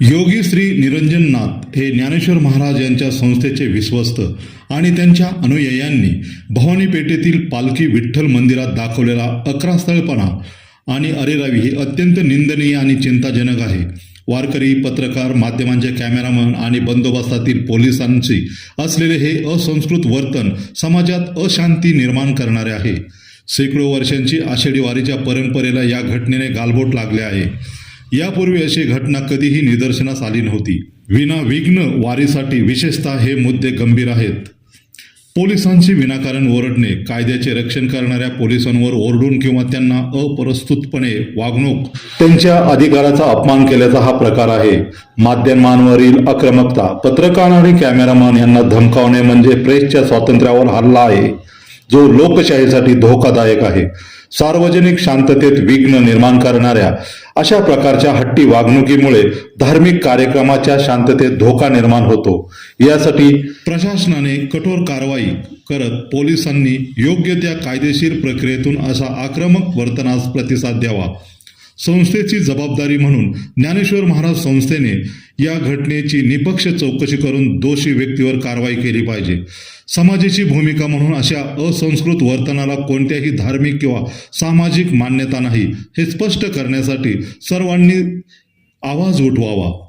योगी श्री निरंजननाथ हे ज्ञानेश्वर महाराज यांच्या संस्थेचे विश्वस्त आणि त्यांच्या अनुयायांनी भवानी पेठेतील पालखी विठ्ठल मंदिरात दाखवलेला अकरा स्थळपणा आणि अरेरावी हे अत्यंत निंदनीय आणि चिंताजनक आहे. वारकरी पत्रकार माध्यमांचे कॅमेरामन आणि बंदोबस्तातील पोलिसांची असलेले हे असंस्कृत वर्तन समाजात अशांती निर्माण करणारे आहे. शेकडो वर्षांची आषाढी वारीच्या परंपरेला या घटनेने गालबोट लागले आहे. यापूर्वी अशी घटना कधीही निदर्शनास आली नव्हती. विना विघ्न वारीसाठी विशेषतः हे मुद्दे गंभीर आहेत. पोलिसांची विनाकारण ओरडणे कायद्याचे रक्षण करणाऱ्या पोलिसांवर ओरडून किंवा त्यांना अप्रस्तुतपणे वागणूक त्यांच्या अधिकाराचा अपमान केल्याचा हा प्रकार आहे. माध्यमांवरील आक्रमकता पत्रकार आणि कॅमेरामॅन यांना धमकावणे म्हणजे प्रेसच्या स्वातंत्र्यावर हल्ला आहे जो लोकशाहीसाठी धोकादायक आहे. सार्वजनिक शांततेत विघ्न निर्माण करणाऱ्या अशा प्रकारच्या हट्टी वागणुकीमुळे धार्मिक कार्यक्रमाच्या शांततेत धोका निर्माण होतो. यासाठी प्रशासनाने कठोर कारवाई करत पोलिसांनी योग्य त्या कायदेशीर प्रक्रियेतून अशा आक्रमक वर्तनास प्रतिसाद द्यावा. संस्थेची जबाबदारी म्हणून ज्ञानेश्वर महाराज संस्थेने या घटनेची निपक्ष चौकशी करून दोषी व्यक्तीवर कारवाई केली पाहिजे. समाजाची भूमिका म्हणून अशा असंस्कृत वर्तनाला कोणत्याही धार्मिक किंवा सामाजिक मान्यता नाही हे स्पष्ट करण्यासाठी सर्वांनी आवाज उठवावा.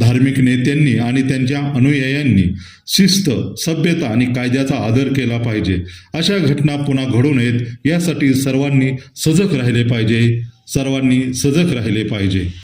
धार्मिक नेत्यांनी आणि त्यांच्या अनुयायांनी शिस्त सभ्यता आणि कायद्याचा आदर केला पाहिजे. अशा घटना पुन्हा घडू नयेत यासाठी सर्वांनी सजग राहिले पाहिजे. सर्वांनी सजग राहिले पाहिजे.